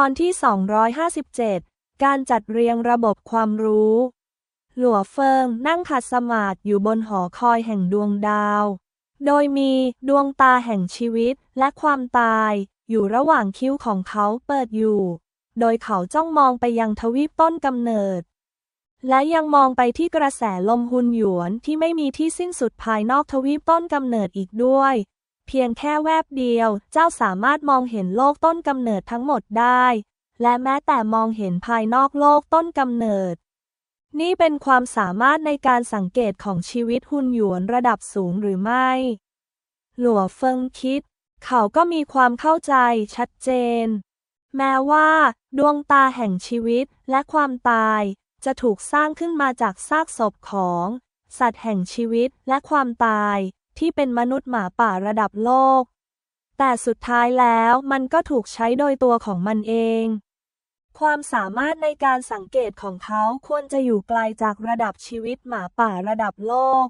อนที่ 257 การจัดเรียงระบบความรู้ หลัวเฟิงนั่งขัดสมาธิอยู่บนหอคอยแห่งดวงดาว โดยมีดวงตาแห่งชีวิตและความตาย อยู่ระหว่างคิ้วของเขาเปิดอยู่ โดยเขาจ้องมองไปยังทวีปต้นกำเนิด และยังมองไปที่กระแสลมหุนหยวนที่ไม่มีที่สิ้นสุดภายนอกทวีปต้นกำเนิดอีกด้วย เพียงแค่แวบเดียว เจ้าสามารถมองเห็นโลกต้นกำเนิดทั้งหมดได้ และแม้แต่มองเห็นภายนอกโลกต้นกำเนิด นี่เป็นความสามารถในการสังเกตของชีวิตหุ่นหยวนระดับสูงหรือไม่ หลัวเฟิงคิด เขาก็มีความเข้าใจชัดเจน แม้ว่า ดวงตาแห่งชีวิตและความตาย จะถูกสร้างขึ้นมาจากซากศพของ สัตว์แห่งชีวิตและความตาย ที่เป็นมนุษย์หมาป่าระดับโลก แต่สุดท้ายแล้วมันก็ถูกใช้โดยตัวของมันเอง ความสามารถในการสังเกตของเขาควรจะอยู่ไกลจากระดับชีวิตหมาป่าระดับโลก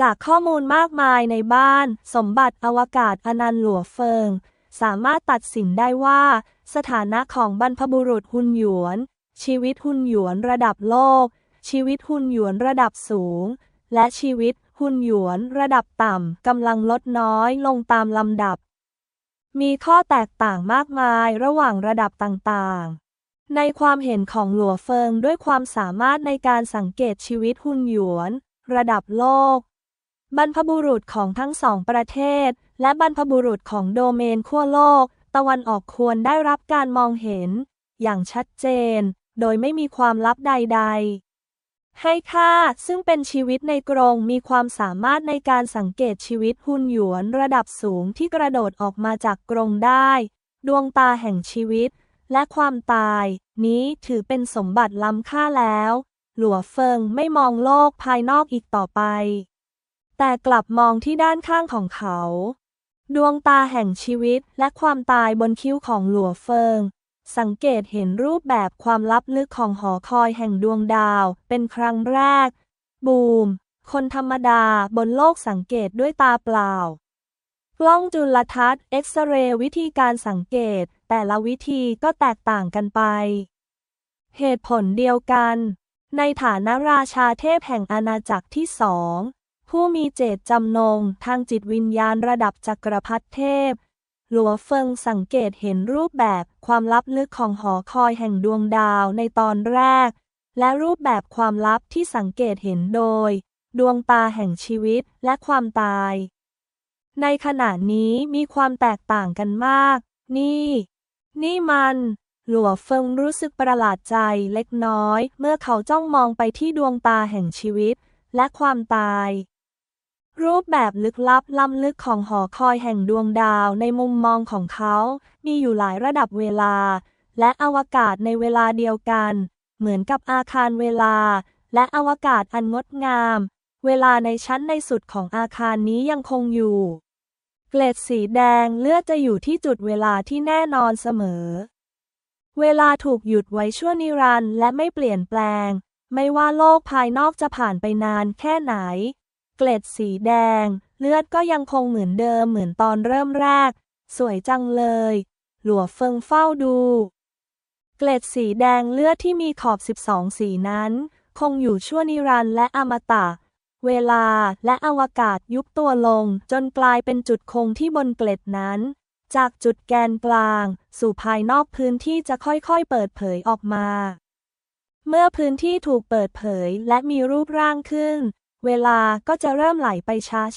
จากข้อมูลมากมายในบ้าน สมบัติอวกาศอนันต์หลัวเฟิง สามารถตัดสินได้ว่า สถานะของบรรพบุรุษหุนหยวน ชีวิตหุนหยวนระดับโลกชีวิตหุนหยวนระดับสูง และชีวิต หุ่นหยวนระดับต่ำกำลังลดน้อยลงตามลำดับ มีข้อแตกต่างมากมายระหว่างระดับต่างๆ ในความเห็นของหลัวเฟิงด้วยความสามารถในการสังเกตชีวิตหุ่นหยวน ระดับโลก บรรพบุรุษของทั้งสองประเทศ และบรรพบุรุษของโดเมนขั้วโลก ตะวันออกควรได้รับการมองเห็น อย่างชัดเจน โดยไม่มีความลับใด ๆ ให้ค่า ซึ่งเป็นชีวิตในกรงมีความสามารถในการสังเกตชีวิตหุ่นหยวนระดับสูงที่กระโดดออกมาจากกรงได้ ดวงตาแห่งชีวิต และความตาย นี้ถือเป็นสมบัติล้ำค่าแล้ว หลัวเฟิงไม่มองโลกภายนอกอีกต่อไป แต่กลับมองที่ด้านข้างของเขา ดวงตาแห่งชีวิตและความตายบนคิ้วของหลัวเฟิง สังเกตเห็นรูปแบบความลับลึกของหอคอยแห่งดวงดาว เป็นครั้งแรก บูม คนธรรมดาบนโลกสังเกตด้วยตาเปล่า กล้องจุลทรรศน์เอ็กซเรย์วิธีการสังเกต แต่ละวิธีก็แตกต่างกันไป เหตุผลเดียวกัน ในฐานะราชาเทพแห่งอาณาจักรที่สอง ผู้มีเจตจำนงทางจิตวิญญาณระดับจักรพรรดิเทพ หลัวเฟิงสังเกตเห็นรูปแบบความลับลึกของหอคอยแห่งดวงดาวในตอนแรก และรูปแบบความลับที่สังเกตเห็นโดย ดวงตาแห่งชีวิตและความตาย ในขณะนี้มีความแตกต่างกันมาก นี่ นี่มัน หลัวเฟิงรู้สึกประหลาดใจเล็กน้อย เมื่อเขาจ้องมองไปที่ดวงตาแห่งชีวิต และความตาย รูปแบบลึกลับล้ำลึกของหอคอยแห่งดวงดาวในมุมมองของเขา มีอยู่หลายระดับเวลา และอวกาศในเวลาเดียวกัน เหมือนกับอาคารเวลา และอวกาศอันงดงาม เวลาในชั้นในสุดของอาคารนี้ยังคงอยู่ เกล็ดสีแดงเลือดจะอยู่ที่จุดเวลาที่แน่นอนเสมอ เวลาถูกหยุดไว้ชั่วนิรันดร์และไม่เปลี่ยนแปลง ไม่ว่าโลกภายนอกจะผ่านไปนานแค่ไหน เกล็ดสีแดง เลือดก็ยังคงเหมือนเดิมเหมือนตอนเริ่มแรก สวยจังเลย หลัวเฟิงเฝ้าดู เกล็ดสีแดงเลือดที่มีขอบ 12 สีนั้น คงอยู่ชั่วนิรันดร์และอมตะ เวลาและอวกาศยุบตัวลงจนกลายเป็นจุดคงที่บนเกล็ดนั้น จากจุดแกนกลาง สู่ภายนอกพื้นที่จะค่อยๆ เปิดเผยออกมา เมื่อพื้นที่ถูกเปิดเผยและมีรูปร่างขึ้น เวลาก็จะเริ่มไหลไป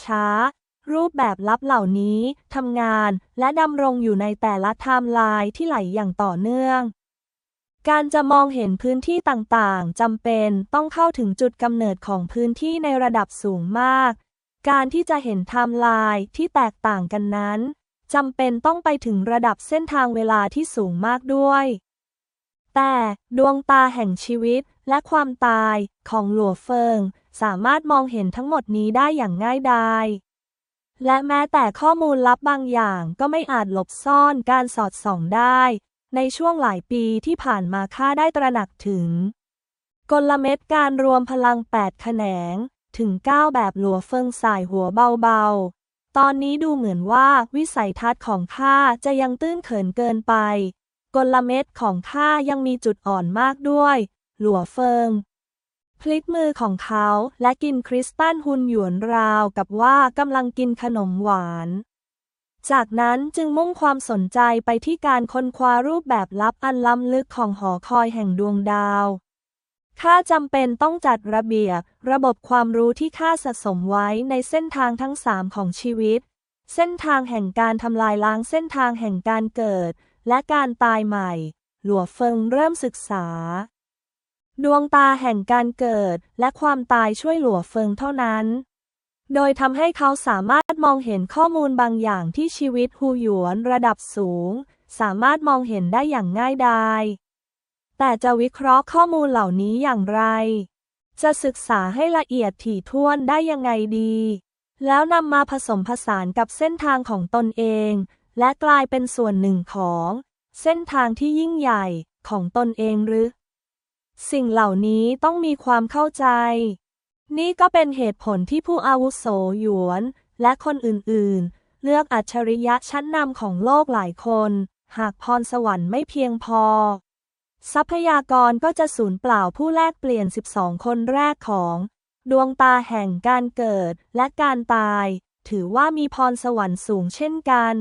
ช้าๆ รูปแบบลับเหล่านี้ทำงานและดำรงอยู่ในแต่ละไทม์ไลน์ที่ไหลอย่างต่อเนื่อง การจะมองเห็นพื้นที่ต่างๆจำเป็นต้องเข้าถึงจุดกำเนิดของพื้นที่ในระดับสูงมาก การที่จะเห็นไทม์ไลน์ที่แตกต่างกันนั้นจำเป็นต้องไปถึงระดับเส้นทางเวลาที่สูงมากด้วย แต่ดวงตาแห่งชีวิตและความตายของหลัวเฟิง สามารถมองเห็นทั้งหมดนี้ได้อย่างง่ายดายและแม้แต่ข้อมูลลับบางอย่างก็ไม่อาจหลบซ่อนการสอดส่องได้ ในช่วงหลายปีที่ผ่านมาข้าได้ตระหนักถึง กลเม็ดการรวมพลัง 8 แขนง ถึง 9 แบบหลัวเฟิงสายหัวเบาๆ ตอนนี้ดูเหมือนว่าวิสัยทัศน์ของข้าจะยังตื้นเขินเกินไป กลเม็ดของข้ายังมีจุดอ่อนมากด้วย หลัวเฟิง พลิกมือของเขาและกินคริสตัลหุนหยวนราวกับว่ากำลังกินขนมหวาน จากนั้นจึงมุ่งความสนใจไปที่การค้นคว้ารูปแบบลับอันล้ำลึกของหอคอยแห่งดวงดาวข้าจำเป็นต้องจัดระเบียบ ระบบความรู้ที่ข้าสะสมไว้ในเส้นทางทั้งสามของชีวิต เส้นทางแห่งการทำลายล้างเส้นทางแห่งการเกิด และการตายใหม่ หลัวเฟิงเริ่มศึกษา ดวงตาแห่งการเกิดและความตายช่วยหลัวเฟิงเท่านั้น โดยทำให้เขาสามารถมองเห็นข้อมูลบางอย่างที่ชีวิตฮูหยวนระดับสูง สามารถมองเห็นได้อย่างง่ายดายแต่จะวิเคราะห์ข้อมูลเหล่านี้อย่างไร จะศึกษาให้ละเอียดถี่ถ้วนได้ยังไงดี แล้วนำมาผสมผสานกับเส้นทางของตนเอง และกลายเป็นส่วนหนึ่งของ เส้นทางที่ยิ่งใหญ่ของตนเองหรือ สิ่งเหล่านี้ต้องมีความเข้าใจ นี่ก็เป็นเหตุผลที่ผู้อาวุโสหยวน และคนอื่นๆ เลือกอัจฉริยะชั้นนำของโลกหลายคน หากพรสวรรค์ไม่เพียงพอ ทรัพยากรก็จะสูญเปล่าผู้แลกเปลี่ยน 12 คนแรกของ ดวงตาแห่งการเกิดและการตาย ถือว่ามีพรสวรรค์สูงเช่นกัน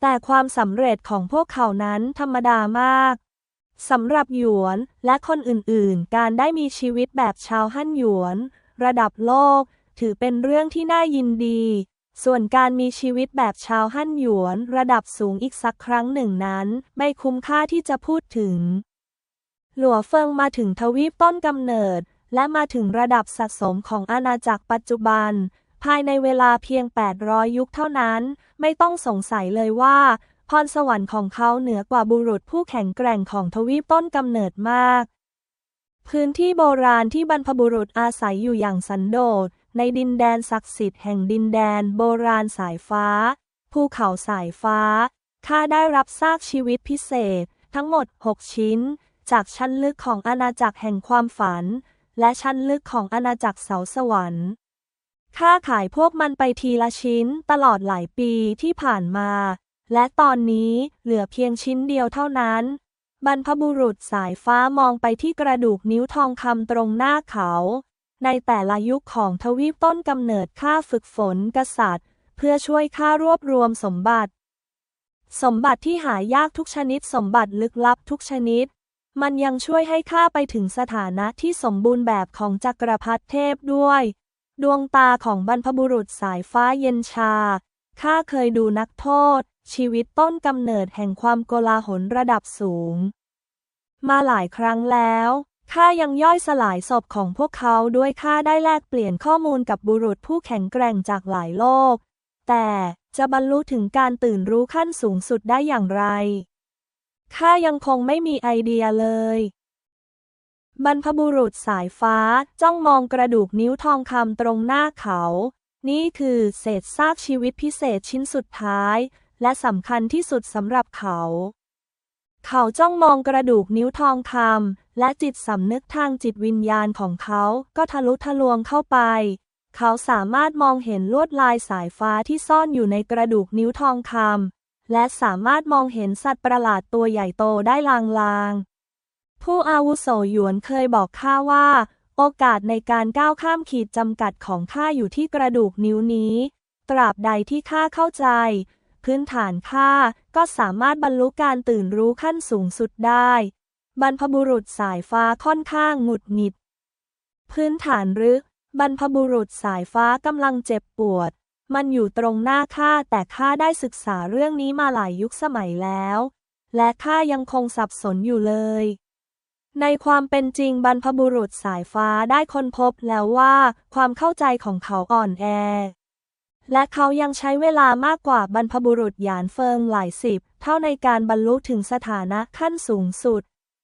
แต่ความสำเร็จของพวกเขานั้นธรรมดามาก สำหรับหยวนและคนอื่นๆ การได้มีชีวิตแบบชาวฮั่นหยวน ระดับโลก ถือเป็นเรื่องที่น่ายินดี ส่วนการมีชีวิตแบบชาวฮั่นหยวน ระดับสูงอีกสักครั้งหนึ่งนั้น ไม่คุ้มค่าที่จะพูดถึง หลัวเฟิงมาถึงทวีปต้นกำเนิด และมาถึงระดับสะสมของอาณาจักรปัจจุบัน ภายในเวลาเพียง 800 ยุคเท่านั้น ไม่ต้องสงสัยเลยว่า พรสวรรค์ของเขาเหนือกว่าบุรุษผู้แข็งแกร่งของทวีปต้นกำเนิดมาก พื้นที่โบราณที่บรรพบุรุษอาศัยอยู่อย่างสันโดษ ในดินแดนศักดิ์สิทธิ์แห่งดินแดนโบราณสายฟ้า ภูเขาสายฟ้า ข้าได้รับซากชีวิตพิเศษ ทั้งหมด 6 ชิ้น จากชั้นลึกของอาณาจักรแห่งความฝัน และชั้นลึกของอาณาจักรเสาสวรรค์ข้าขายพวกมันไปทีละชิ้นตลอดหลายปีที่ผ่านมา และตอนนี้เหลือเพียงชิ้นเดียวเท่านั้น บรรพบุรุษสายฟ้ามองไปที่กระดูกนิ้วทองคำตรงหน้าเขา ในแต่ละยุคของทวีปต้นกำเนิดข้าฝึกฝนกษัตริย์ เพื่อช่วยข้ารวบรวมสมบัติ สมบัติที่หายากทุกชนิดสมบัติลึกลับทุกชนิด มันยังช่วยให้ข้าไปถึงสถานะที่สมบูรณ์แบบของจักรพรรดิเทพด้วย ดวงตาของบรรพบุรุษสายฟ้าเย็นชาข้าเคยดูนักโทษ ชีวิตต้นกำเนิดแห่งความโกลาหลระดับสูง มาหลายครั้งแล้วข้ายังย่อยสลายศพของพวกเขาด้วยข้าได้แลกเปลี่ยนข้อมูลกับบุรุษผู้แข็งแกร่งจากหลายโลก แต่จะบรรลุถึงการตื่นรู้ขั้นสูงสุดได้อย่างไรข้ายังคงไม่มีไอเดียเลย บรรพบุรุษสายฟ้าจ้องมองกระดูกนิ้วทองคำตรงหน้าเขา นี่คือเศษซากชีวิตพิเศษชิ้นสุดท้าย และสำคัญที่สุดสำหรับเขา เขาจ้องมองกระดูกนิ้วทองคำและจิตสำนึกทางจิตวิญญาณของเขาก็ทะลุทะลวงเข้าไป เขาสามารถมองเห็นลวดลายสายฟ้าที่ซ่อนอยู่ในกระดูกนิ้วทองคำและสามารถมองเห็นสัตว์ประหลาดตัวใหญ่โตได้ลางๆ ผู้อาวุโสหยวนเคยบอกข้าว่า โอกาสในการก้าวข้ามขีดจำกัดของข้าอยู่ที่กระดูกนิ้วนี้ ตราบใดที่ข้าเข้าใจ พื้นฐานข้าก็สามารถบรรลุการตื่นรู้ขั้นสูงสุดได้ บรรพบุรุษสายฟ้าค่อนข้างหงุดหงิด พื้นฐานหรือบรรพบุรุษสายฟ้ากำลังเจ็บปวด มันอยู่ตรงหน้าข้าแต่ข้าได้ศึกษาเรื่องนี้มาหลายยุคสมัยแล้ว และข้ายังคงสับสนอยู่เลย ในความเป็นจริงบรรพบุรุษสายฟ้าได้ค้นพบแล้วว่า ความเข้าใจของเขาอ่อนแอ และเขายังใช้เวลามากกว่าบรรพบุรุษหยานเฟิงหลายสิบ เท่าในการบรรลุถึงสถานะขั้นสูงสุด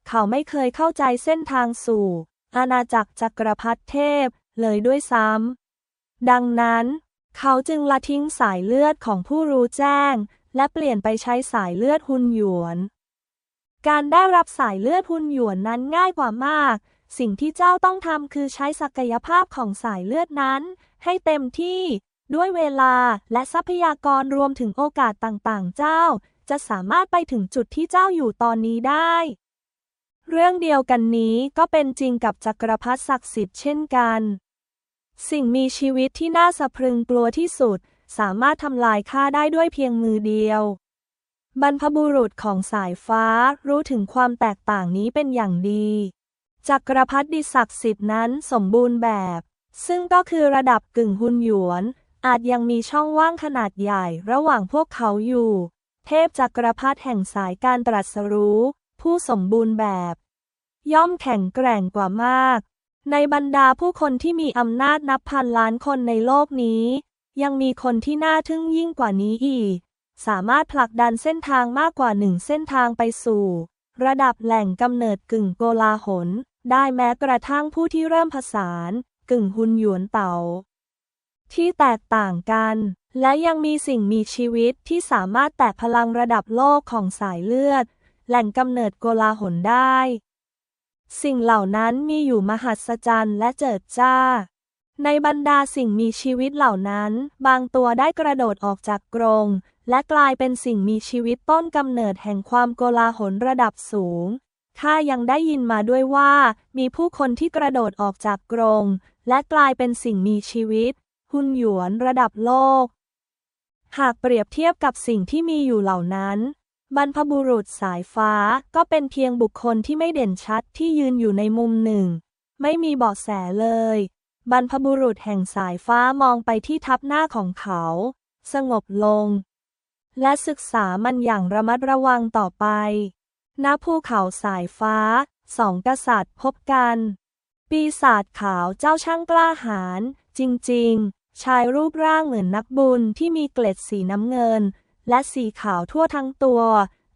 เขาไม่เคยเข้าใจเส้นทางสู่ อาณาจักรจักรพรรดิเทพเลยด้วยซ้ำ ดังนั้น เขาจึงละทิ้งสายเลือดของผู้รู้แจ้ง และเปลี่ยนไปใช้สายเลือดหุนหยวน การได้รับสายเลือดหุนหยวนนั้นง่ายกว่ามาก สิ่งที่เจ้าต้องทำคือใช้ศักยภาพของสายเลือดนั้น ให้เต็มที่ ด้วยเวลาและทรัพยากรรวมถึงโอกาสต่างๆ เจ้า จะสามารถไปถึงจุดที่เจ้าอยู่ตอนนี้ได้ เรื่องเดียวกันนี้ก็เป็นจริงกับจักรพรรดิศักดิ์สิทธิ์เช่นกัน สิ่งมีชีวิตที่น่าสะพรึงกลัวที่สุด สามารถทำลายข้าได้ด้วยเพียงมือเดียว บรรพบุรุษของสายฟ้ารู้ถึงความแตกต่างนี้เป็นอย่างดีจักรพรรดิศักดิ์สิทธิ์นั้นสมบูรณ์แบบ ซึ่งก็คือระดับกึ่งหุนหยวน อาจยังมีช่องว่างขนาดใหญ่ระหว่างพวกเขาอยู่ เทพจักรพรรดิแห่งสายการตรัสรู้ ผู้สมบูรณ์แบบ ย่อมแข็งแกร่งกว่ามาก ในบรรดาผู้คนที่มีอำนาจนับพันล้านคนในโลกนี้ ยังมีคนที่น่าทึ่งยิ่งกว่านี้อีก สามารถผลักดันเส้นทางมากกว่าหนึ่งเส้นทางไปสู่ ระดับแหล่งกำเนิดกึ่งโกลาหลได้แม้กระทั่งผู้ที่เริ่มผสาน กึ่งหุนหยวนเต่า ที่แตกต่างกัน และยังมีสิ่งมีชีวิตที่สามารถแตะพลังระดับโลกของสายเลือด แหล่งกำเนิดโกลาหลได้ สิ่งเหล่านั้นมีอยู่มหัศจรรย์และเจิดจ้า ในบรรดาสิ่งมีชีวิตเหล่านั้น บางตัวได้กระโดดออกจากกรง และกลายเป็นสิ่งมีชีวิตต้นกำเนิดแห่งความโกลาหลระดับสูงข้ายังได้ยินมาด้วยว่า มีผู้คนที่กระโดดออกจากกรง และกลายเป็นสิ่งมีชีวิตุนหยวนระดับโลก หากเปรียบเทียบกับสิ่งที่มีอยู่เหล่านั้น บรรพบุรุษสายฟ้าก็เป็นเพียงบุคคลที่ไม่เด่นชัดที่ยืนอยู่ในมุมหนึ่ง ไม่มีเบาะแสเลย บรรพบุรุษแห่งสายฟ้ามองไปที่ทับหน้าของเขา สงบลง และศึกษามันอย่างระมัดระวังต่อไป ณ ภูเขาสายฟ้าสองกษัตริย์พบกัน ปีศาจขาวเจ้าช่างกล้าหาญจริง ๆ ชายรูปร่างเหมือนนักบุญที่มีเกล็ดสีน้ำเงิน และสีขาวทั่วทั้งตัว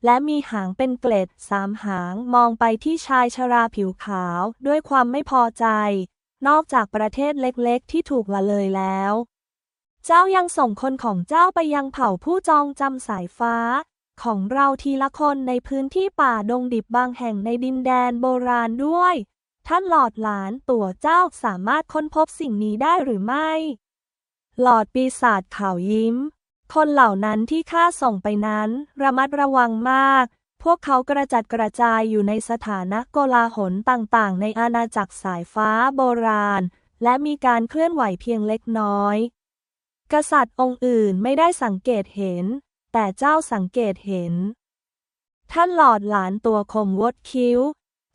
และมีหางเป็นเกล็ดสามหางมองไปที่ชายชราผิวขาวด้วยความไม่พอใจ นอกจากประเทศเล็กๆ ที่ถูกละเลยแล้ว เจ้ายังส่งคนของเจ้าไปยังเผ่าผู้จองจำสายฟ้า ของเราทีละคนในพื้นที่ป่าดงดิบบางแห่งในดินแดนโบราณด้วย ท่านหลอดหลานตัวเจ้าสามารถค้นพบสิ่งนี้ได้หรือไม่ หลอดปีศาจขาวยิ้ม คนเหล่านั้นที่ข้าส่งไปนั้น ระมัดระวังมาก พวกเขากระจัดกระจายอยู่ในสถานะโกลาหลต่างๆ ในอาณาจักรสายฟ้าโบราณ และมีการเคลื่อนไหวเพียงเล็กน้อย กษัตริย์องค์อื่นไม่ได้สังเกตเห็น แต่เจ้าสังเกตเห็น ท่านหลอดหลานตัวคมวดคิ้ว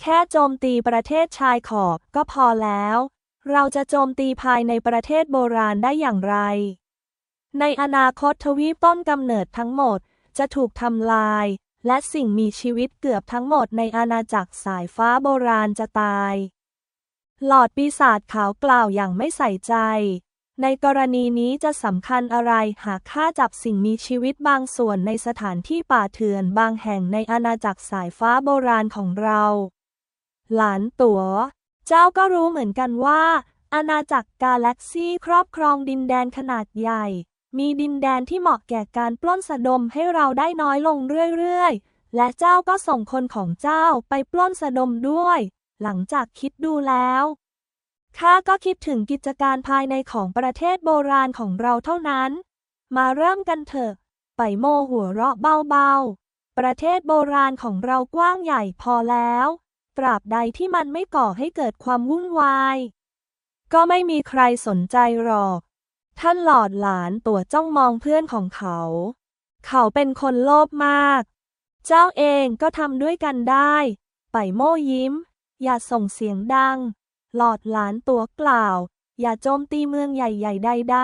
แค่โจมตีประเทศชายขอบก็พอแล้ว เราจะโจมตีภายในประเทศโบราณได้อย่างไร ในอนาคตทวีปต้นกำเนิดทั้งหมดจะถูกทำลาย และสิ่งมีชีวิตเกือบทั้งหมดในอาณาจักรสายฟ้าโบราณจะตาย หลอดปีศาจขาวกล่าวอย่างไม่ใส่ใจ ในกรณีนี้จะสำคัญอะไรหากข้าจับสิ่งมีชีวิตบางส่วนในสถานที่ป่าเถื่อนบางแห่งในอาณาจักรสายฟ้าโบราณของเรา หลานตัว เจ้าก็รู้เหมือนกันว่า อาณาจักรกาแล็กซี่ครอบครองดินแดนขนาดใหญ่ มีดินแดนที่เหมาะแก่การปล้นสะดมให้เราได้น้อยลงเรื่อยๆ และเจ้าก็ส่งคนของเจ้าไปปล้นสะดมด้วย หลังจากคิดดูแล้วข้าก็คิดถึงกิจการภายในของประเทศโบราณของเราเท่านั้น มาเริ่มกันเถอะ ไปโมหัวเราะเบาๆ ประเทศโบราณของเรากว้างใหญ่พอแล้ว ตราบใดที่มันไม่ก่อให้เกิดความวุ่นวาย ก็ไม่มีใครสนใจหรอก ท่านหลอดหลานตัวจ้องมองเพื่อนของเขา เขาเป็นคนโลภมาก เจ้าเองก็ทำด้วยกันได้ ไปโม่ยิ้ม อย่าส่งเสียงดัง หลอดหลานตัวกล่าว อย่าโจมตีเมืองใหญ่ๆใด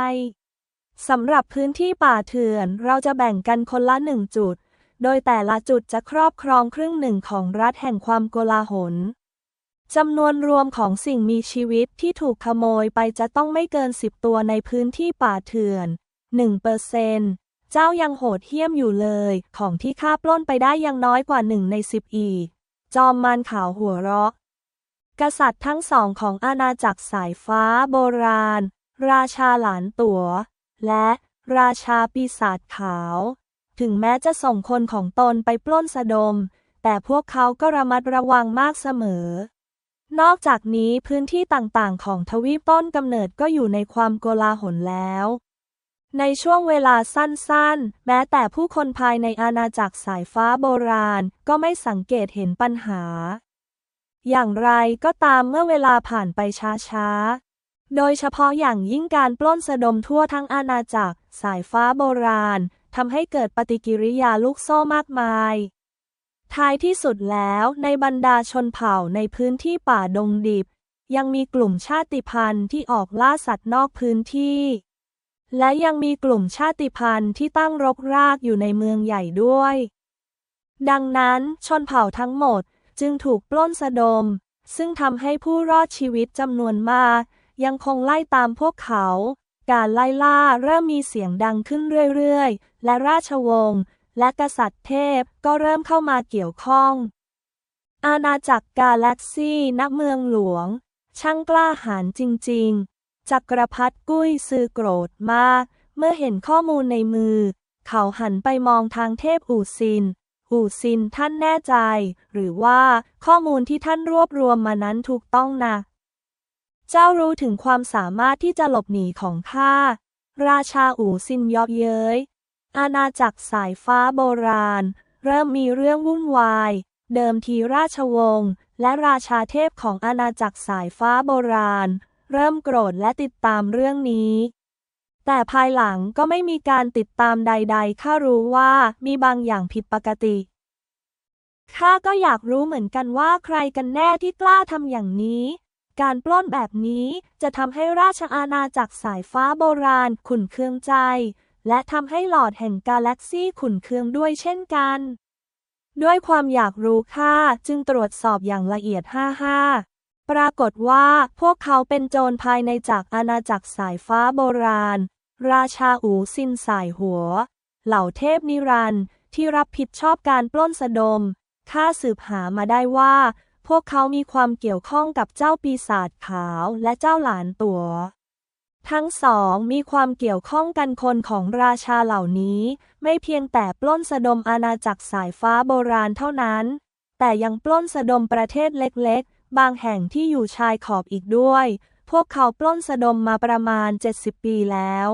ๆสำหรับพื้นที่ป่าเถื่อนเราจะแบ่งกันคนละหนึ่งจุด โดยแต่ละจุดจะครอบครองครึ่งหนึ่งของรัฐแห่งความโกลาหลจำนวนรวมของสิ่งมีชีวิตที่ถูกขโมยไปจะต้องไม่เกินสิบตัวในพื้นที่ป่าเถื่อน 1เปอร์เซนเจ้ายังโหดเหี้ยมอยู่เลย ของที่ข้าปล้นไปได้ยังน้อยกว่าหนึ่งในสิบอีก จอมมารขาวหัวเราะ กษัตริย์ทั้งสองของอาณาจักรสายฟ้าโบราณ ราชาหลานตัว และราชาปีศาจขาว ถึงแม้จะส่งคนของตนไปปล้นสะดม แต่พวกเขาก็ระมัดระวังมากเสมอ นอกจากนี้พื้นที่ต่างๆ ของทวีปต้นกำเนิดก็อยู่ในความโกลาหลแล้ว ในช่วงเวลาสั้นๆ แม้แต่ผู้คนภายในอาณาจักรสายฟ้าโบราณก็ไม่สังเกตเห็นปัญหา อย่างไรก็ตามเมื่อเวลาผ่านไปช้าๆโดยเฉพาะอย่างยิ่งการปล้นสะดมทั่วทั้งอาณาจักร สายฟ้าโบราณ ทำให้เกิดปฏิกิริยาลูกโซ่มากมาย ท้ายที่สุดแล้วในบรรดาชนเผ่าในพื้นที่ป่าดงดิบ ยังมีกลุ่มชาติพันธุ์ที่ออกล่าสัตว์นอกพื้นที่ และยังมีกลุ่มชาติพันธุ์ที่ตั้งรกรากอยู่ในเมืองใหญ่ด้วย ดังนั้นชนเผ่าทั้งหมดจึงถูกปล้นสะดม ซึ่งทำให้ผู้รอดชีวิตจำนวนมากยังคงไล่ตามพวกเขา การไล่ล่าเริ่มมีเสียงดังขึ้นเรื่อยๆ และราชวงศ์และกษัตริย์เทพก็เริ่มเข้ามาเกี่ยวข้อง อาณาจักรกาแล็กซี่ณเมืองหลวง ช่างกล้าหาญจริง ๆ จักรพรรดิกุ้ยซือโกรธมาก เมื่อเห็นข้อมูลในมือ เขาหันไปมองทางเทพอู่ซิน อู่ซินท่านแน่ใจ หรือว่าข้อมูลที่ท่านรวบรวมมานั้นถูกต้องนะ เจ้ารู้ถึงความสามารถที่จะหลบหนีของข้า ราชาอู่ซินยอบเย้ย อาณาจักรสายฟ้าโบราณ เริ่มมีเรื่องวุ่นวาย เดิมทีราชวงศ์และราชาเทพของอาณาจักรสายฟ้าโบราณ เริ่มโกรธและติดตามเรื่องนี้ แต่ภายหลังก็ไม่มีการติดตามใด ๆ ข้ารู้ว่ามีบางอย่างผิดปกติข้าก็อยากรู้เหมือนกันว่าใครกันแน่ที่กล้าทำอย่างนี้ การปล้นแบบนี้จะทำให้ราชอาณาจักรสายฟ้าโบราณขุนเคืองใจ และทำให้หลอดแห่งกาแล็กซี่ขุนเคืองด้วยเช่นกัน ด้วยความอยากรู้ข้าจึงตรวจสอบอย่างละเอียด 55 ปรากฏว่าพวกเขาเป็นโจรภายในจากอาณาจักรสายฟ้าโบราณ ราชาอูซินสายหัว เหล่าเทพนิรันดร์ที่รับผิดชอบการปล้นสะดมข้าสืบหามาได้ว่า พวกเขามีความเกี่ยวข้องกับเจ้าปีศาจขาวและเจ้าหลานตัว ทั้งสองมีความเกี่ยวข้องกันคนของราชาเหล่านี้ ไม่เพียงแต่ปล้นสะดมอาณาจักรสายฟ้าโบราณเท่านั้น แต่ยังปล้นสะดมประเทศเล็กๆ บางแห่งที่อยู่ชายขอบอีกด้วย พวกเขาปล้นสะดมมาประมาณ 70 ปีแล้ว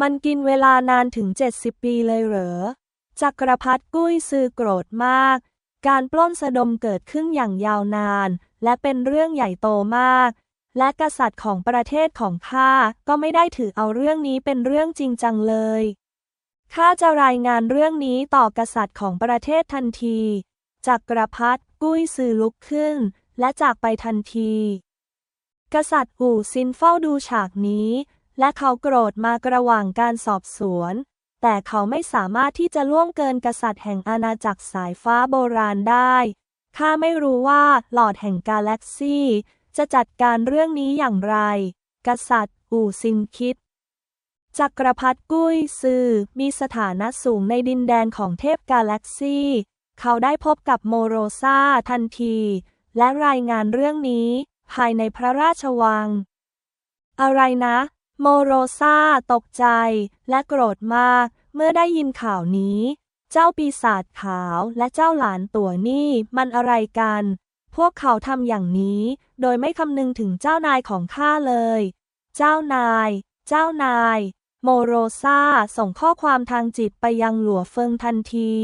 มันกินเวลานานถึง 70 ปีเลยเหรอจักรพรรดิกุ้ยซือโกรธมาก การปล้นสะดมเกิดขึ้นอย่างยาวนาน และเป็นเรื่องใหญ่โตมาก และกษัตริย์ของประเทศของข้าก็ไม่ได้ถือเอาเรื่องนี้เป็นเรื่องจริงจังเลยข้าจะรายงานเรื่องนี้ต่อกษัตริย์ของประเทศทันทีจักรพรรดิกุ้ยซือลุกขึ้น และจากไปทันที กษัตริย์อู่ซินเฝ้าดูฉากนี้ และเขาโกรธมากระหว่างการสอบสวน แต่เขาไม่สามารถที่จะล่วงเกินกษัตริย์แห่งอาณาจักรสายฟ้าโบราณได้ ข้าไม่รู้ว่าหลอดแห่งกาแล็กซี่ จะจัดการเรื่องนี้อย่างไร กษัตริย์ อู่ซินคิด จักรพรรดิกุ้ยซือมีสถานะสูงในดินแดนของเทพกาแล็กซี่ เขาได้พบกับโมโรซาทันที และรายงานเรื่องนี้ ภายในพระราชวัง อะไรนะ โมโรซาตกใจและโกรธมาก เมื่อได้ยินข่าวนี้ เจ้าปีศาจขาวและเจ้าหลานตัวนี่มันอะไรกัน พวกเขาทำอย่างนี้ โดยไม่คำนึงถึงเจ้านายของข้าเลย เจ้านาย เจ้านาย โมโรซาส่งข้อความทางจิตไปยังหลัวเฟิงทันที